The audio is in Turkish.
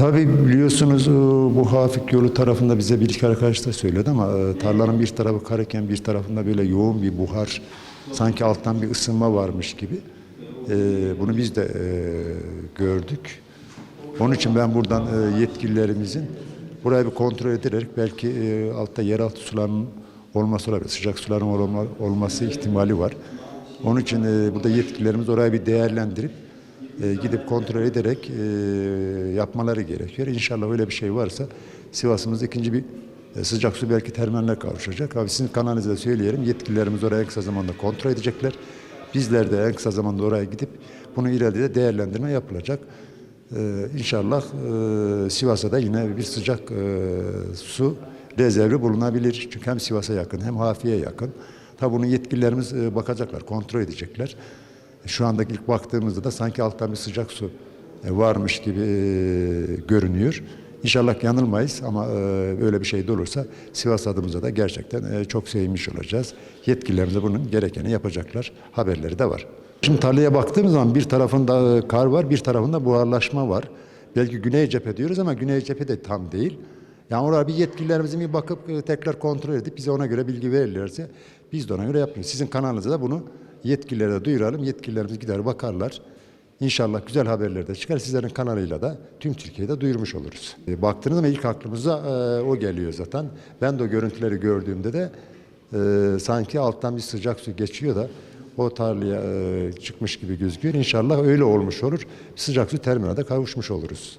Tabii biliyorsunuz e, bu Hafik yolu tarafında bize bir iki arkadaş da söyledi ama e, tarlanın bir tarafı kararken bir tarafında böyle yoğun bir buhar sanki alttan bir ısınma varmış gibi. E, Bunu biz de gördük. Onun için ben buradan yetkililerimizin burayı bir kontrol ederek belki altta yeraltı sularının olması olabilir. Sıcak suların olma- olması ihtimali var. Onun için burada yetkililerimiz orayı bir değerlendirip e, gidip kontrol ederek e, yapmaları gerekiyor. İnşallah öyle bir şey varsa Sivas'ımızda ikinci bir e, sıcak su belki terminaline kavuşacak. Abi sizin kanalınızda söyleyelim. Yetkililerimiz oraya en kısa zamanda kontrol edecekler. Bizler de en kısa zamanda oraya gidip bunu ileride de değerlendirme yapılacak. Ee, inşallah e, Sivas'a da yine bir sıcak su rezervi bulunabilir. Çünkü hem Sivas'a yakın hem Hafi'ye yakın. Tabi bunu yetkililerimiz bakacaklar, kontrol edecekler. Şu anda ilk baktığımızda da sanki alttan bir sıcak su e, varmış gibi e, görünüyor. İnşallah yanılmayız ama e, öyle bir şey de olursa Sivas adımıza da gerçekten e, çok sevinmiş olacağız. Yetkililerimiz bunun gerekeni yapacaklar. Haberleri de var. Şimdi tarlaya baktığımız zaman bir tarafında e, kar var, bir tarafında buharlaşma var. Belki güney cephe diyoruz ama güney cephe de tam değil. Yani oraya bir yetkililerimizin bir bakıp e, tekrar kontrol edip bize ona göre bilgi verirlerse biz de ona göre yapıyoruz. Sizin kanalınızda da bunu yetkililere duyuralım. Yetkililerimiz gider bakarlar. İnşallah güzel haberler de çıkar. Sizlerin kanalıyla da tüm Türkiye'de duyurmuş oluruz. E, Baktığınız zaman ilk aklımıza e, o geliyor zaten. Ben de o görüntüleri gördüğümde de e, sanki alttan bir sıcak su geçiyor da o tarlaya e, çıkmış gibi gözüküyor. İnşallah öyle olmuş olur. Sıcak su terminalde kavuşmuş oluruz.